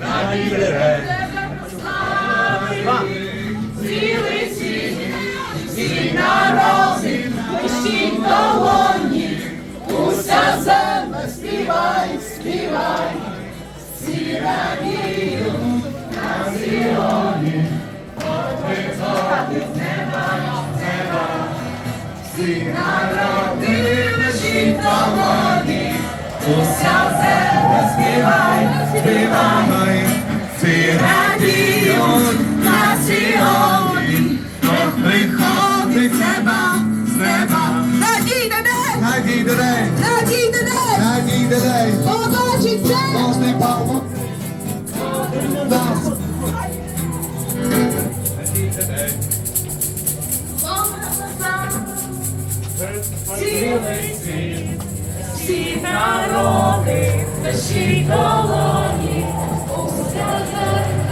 Nahi співай. Всі Радіють на Сіоні, приходить з неба, з неба. Надійде день, надійде день, надійде день, надійде день. побачить це. Кожний павло. Нас. Цілий світ, всі народи, наші долоні, уся земля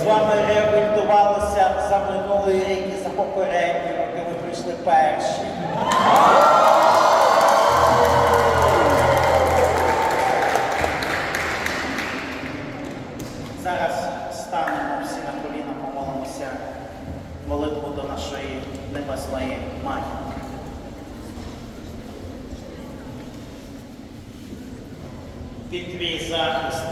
з вами реабілітувалися за минулий рік і за попередні роки. Ви прийшли перші. Зараз станемо всі на коліна, помолимося молитву до нашої небесної матінки. Під твій захист.